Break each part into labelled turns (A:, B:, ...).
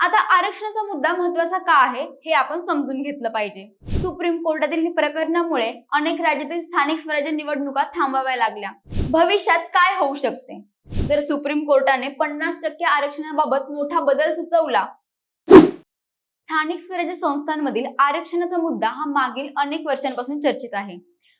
A: आता आरक्षणाचा मुद्दा महत्त्वाचा का आहे हे आपण समजून घेतलं पाहिजे. सुप्रीम कोर्टातील प्रकरणामुळे अनेक राज्यातील स्थानिक स्वराज्य निवडणुका थांबवाव्या लागल्या. भविष्यात काय होऊ शकते? जर सुप्रीम कोर्टाने पन्नास टक्के आरक्षणाबाबत मोठा बदल सुचवला स्थानिक स्वराज्य संस्थांमधील आरक्षणाचा मुद्दा हा मागील अनेक वर्षांपासून चर्चेत आहे.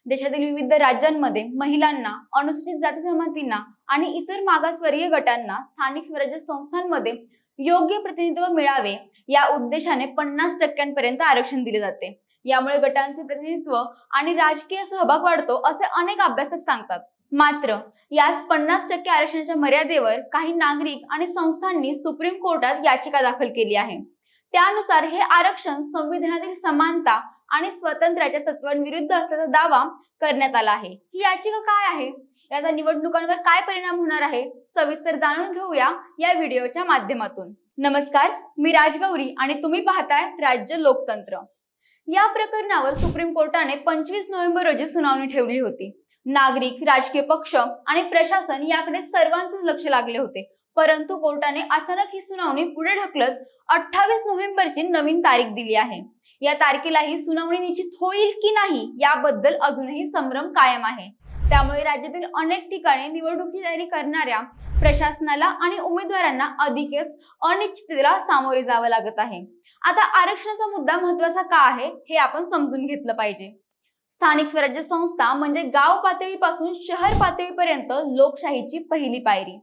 A: देशातील विविध राज्यांमध्ये महिलांना अनुसूचित जाती जमातींना आणि इतर मागासवर्गीय गटांना स्थानिक स्वराज्य संस्थांमध्ये योग्य प्रतिनिधित्व मिळावे या उद्देशाने पन्नास टक्क्यांपर्यंत आरक्षण दिले जाते. यामुळे गटांचे प्रतिनिधित्व आणि राजकीय सहभाग वाढतो असे अनेक अभ्यासक सांगतात. मात्र याच पन्नास टक्के आरक्षणाच्या मर्यादेवर काही नागरिक आणि संस्थांनी सुप्रीम कोर्टात याचिका दाखल केली आहे. त्यानुसार हे आरक्षण संविधानातील समानता आणि स्वातंत्र्याच्या तत्वांविरुद्ध असल्याचा दावा करण्यात आला आहे. ही याचिका काय आहे? याचा निवडणुकांवर काय परिणाम होणार आहे सविस्तर जाणून घेऊया या व्हिडिओच्या माध्यमातून. नमस्कार मी राजगौरी आणि तुम्ही पाहताय राज्य लोकतंत्र. या प्रकरणावर सुप्रीम कोर्टाने पंचवीस नोव्हेंबर रोजी सुनावणी ठेवली होती. नागरिक राजकीय पक्ष आणि प्रशासन याकडे सर्वांचे लक्ष लागले होते. परंतु कोर्टाने अचानक ही सुनावणी पुढे ढकलत अठ्ठावीस नोव्हेंबरची नवीन तारीख दिली आहे. या तारखेला ही सुनावणी निश्चित होईल की नाही याबद्दल अजूनही संभ्रम कायम आहे. त्यामुळे राज्यातील अनेक ठिकाणी निवडणुकी तयारी करणाऱ्या प्रशासनाला आणि उमेदवारांना अधिकच अनिश्चिततेला सामोरे जावं लागत आहे. आता आरक्षणाचा मुद्दा महत्त्वाचा का आहे हे आपण समजून घेतलं पाहिजे. स्थानिक स्वराज्य संस्था म्हणजे गाव पातळीपासून शहर पातळीपर्यंत लोकशाहीची पहिली पायरी.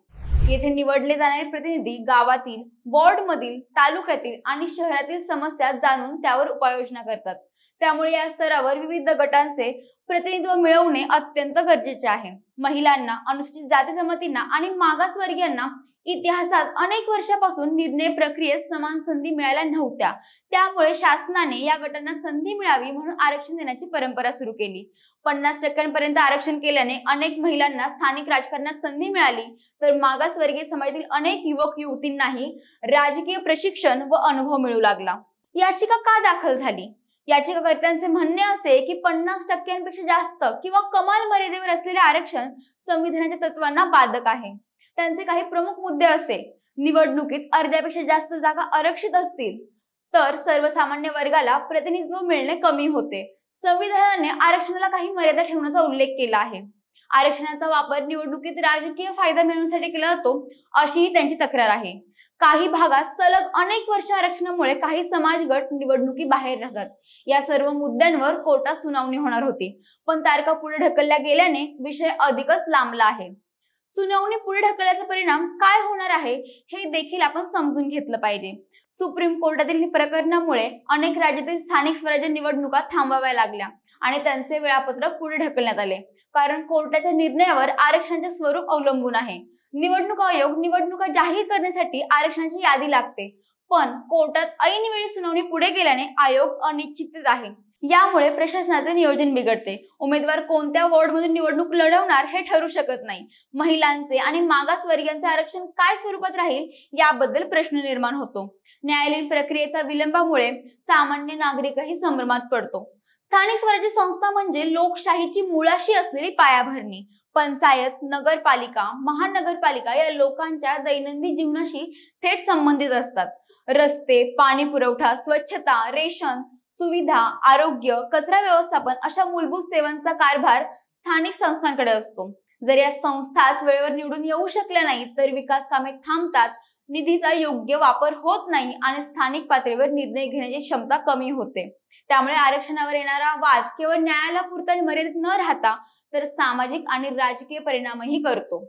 A: येथे निवडले जाणारे प्रतिनिधी गावातील वॉर्डमधील तालुक्यातील आणि शहरातील समस्या जाणून त्यावर उपाययोजना करतात. त्यामुळे या स्तरावर विविध गटांचे प्रतिनिधित्व मिळवणे अत्यंत गरजेचे आहे. महिलांना अनुसूचित जाती जमातींना आणि मागासवर्गीयांना इतिहासात अनेक वर्षापासून निर्णय प्रक्रियेत समान संधी मिळाल्या नव्हत्या. त्यामुळे शासनाने या गटांना संधी मिळावी म्हणून आरक्षण देण्याची परंपरा सुरू केली. पन्नास टक्क्यांपर्यंत आरक्षण केल्याने अनेक महिलांना स्थानिक राजकारणात संधी मिळाली. तर मागासवर्गीय समाजातील अनेक युवक युवतींनाही राजकीय प्रशिक्षण व अनुभव मिळू लागला. याचिका का दाखल झाली? याचिकाकर्त्यांचे म्हणणे असे की पन्नास टक्क्यांपेक्षा जास्त किंवा कमाल मर्यादेवर असलेले आरक्षण संविधानाच्या तत्वांना बाधक आहे. त्यांचे काही प्रमुख मुद्दे असे. निवडणुकीत अर्ध्यापेक्षा जास्त जागा आरक्षित असतील तर सर्वसामान्य वर्गाला प्रतिनिधित्व मिळणे कमी होते. संविधानाने आरक्षणाला काही मर्यादा ठेवण्याचा उल्लेख केला आहे. आरक्षणाचा वापर निवडणुकीत राजकीय फायदा मिळवण्यासाठी केला जातो अशीही त्यांची तक्रार आहे. काही भागात सलग अनेक वर्ष आरक्षणामुळे काही समाज गट निवडणुकी बाहेर राहतात. या सर्व मुद्द्यांवर कोर्टात सुनावणी होणार होती. पण तारखा पुढे ढकलल्या गेल्याने विषय अधिकच लांबला आहे. सुनावणी पुढे ढकलल्याचा परिणाम काय होणार आहे हे देखील आपण समजून घेतलं पाहिजे. सुप्रीम कोर्टातील प्रकरणामुळे अनेक राज्यातील स्थानिक स्वराज्य निवडणुका थांबवाव्या लागल्या आणि त्यांचे वेळापत्रक पुढे ढकलण्यात आले. कारण कोर्टाच्या निर्णयावर आरक्षणाचे स्वरूप अवलंबून आहे. निवडणूक आयोग निवडणुका जाहीर करण्यासाठी आरक्षणाची यादी लागते. पण कोर्टात ऐनवेळी सुनावणी पुढे गेल्याने आयोग अनिश्चित आहे. यामुळे प्रशासनाचे नियोजन बिघडते. उमेदवार कोणत्या वॉर्डमधून निवडणूक लढवणार हे ठरू शकत नाही. महिलांचे आणि मागासवर्गीयांचे आरक्षण काय स्वरूपात राहील याबद्दल प्रश्न निर्माण होतो. न्यायालयीन प्रक्रियेचा विलंबामुळे सामान्य नागरिकही संभ्रमात पडतो. स्थानिक स्वराज्य संस्था म्हणजे लोकशाहीची मुळाशी असलेली पायाभरणी. पंचायत नगरपालिका महानगरपालिका या लोकांच्या दैनंदिन जीवनाशी थेट संबंधित असतात. रस्ते पाणी पुरवठा स्वच्छता रेशन सुविधा आरोग्य कचरा व्यवस्थापन अशा मूलभूत सेवांचा कारभार स्थानिक संस्थांकडे असतो. जर या संस्थाच वेळेवर निवडून येऊ शकल्या नाही तर विकास कामे थांबतात निधीचा योग्य वापर होत नाही आणि स्थानिक पातळीवर निर्णय घेण्याची क्षमता कमी होते. त्यामुळे आरक्षणावर येणारा वाद केवळ न्यायाला पुरता मर्यादित न राहता तर सामाजिक आणि राजकीय परिणामही करतो.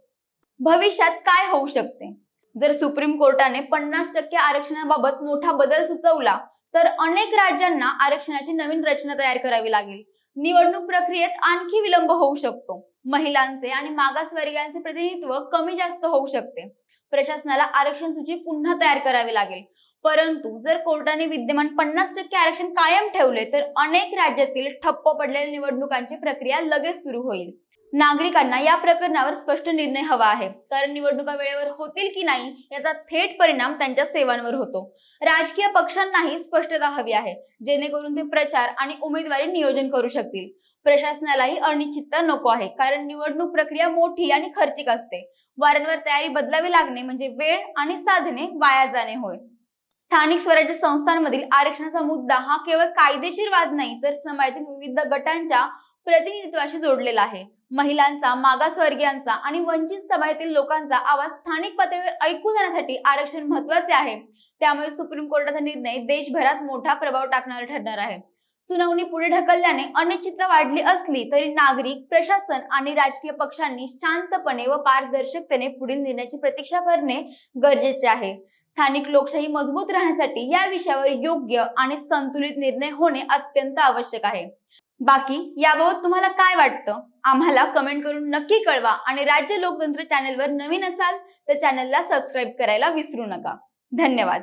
A: भविष्यात काय होऊ शकते? जर सुप्रीम कोर्टाने पन्नास टक्के आरक्षणाबाबत मोठा बदल सुचवला तर अनेक राज्यांना आरक्षणाची नवीन रचना तयार करावी लागेल. निवडणूक प्रक्रियेत आणखी विलंब होऊ शकतो. महिलांचे आणि मागासवर्गीयांचे प्रतिनिधित्व कमी जास्त होऊ शकते. प्रशासनाला आरक्षण सूची पुन्हा तयार करावी लागेल. परंतु जर कोर्टाने विद्यमान पन्नास टक्के आरक्षण कायम ठेवले तर अनेक राज्यातील ठप्प पडलेल्या निवडणुकांची प्रक्रिया लगेच सुरू होईल. नागरिकांना या प्रकरणावर स्पष्ट निर्णय हवा आहे. कारण निवडणुका वेळेवर होतील की नाही याचा थेट परिणाम त्यांच्या सेवांवर होतो. राजकीय पक्षांनाही स्पष्टता हवी आहे जेणेकरून ते प्रचार आणि उमेदवारी नियोजन करू शकतील. प्रशासनालाही अनिश्चितता नको आहे कारण निवडणूक प्रक्रिया मोठी आणि खर्चिक असते. वारंवार तयारी बदलावी लागणे म्हणजे वेळ आणि साधने वाया जाणे होय. स्थानिक स्वराज्य संस्थांमधील आरक्षणाचा मुद्दा हा केवळ कायदेशीर वाद नाही तर समाजातील विविध गटांच्या प्रतिनिधित्वाशी जोडलेला आहे. महिलांचा मागासवर्गीयांचा आणि वंचित सभेतील लोकांचा आवाज स्थानिक पातळीवर ऐकू जाण्यासाठी आरक्षण महत्त्वाचे आहे. त्यामुळे सुप्रीम कोर्टाचा निर्णय देशभरात मोठा प्रभाव टाकणारा ठरणार आहे. सुनावणी पुढे ढकलल्याने अनिश्चितता वाढली असली तरी नागरिक प्रशासन आणि राजकीय पक्षांनी शांतपणे व पारदर्शकतेने पुढील निर्णयाची प्रतीक्षा करणे गरजेचे आहे. स्थानिक लोकशाही मजबूत राहण्यासाठी या विषयावर योग्य आणि संतुलित निर्णय होणे अत्यंत आवश्यक आहे. बाकी याबाबत तुम्हाला काय वाटतं? आम्हाला कमेंट करून नक्की कळवा आणि राज्य लोकतंत्र चॅनेलवर नवीन असाल तर चॅनलला सबस्क्राईब करायला विसरू नका. धन्यवाद.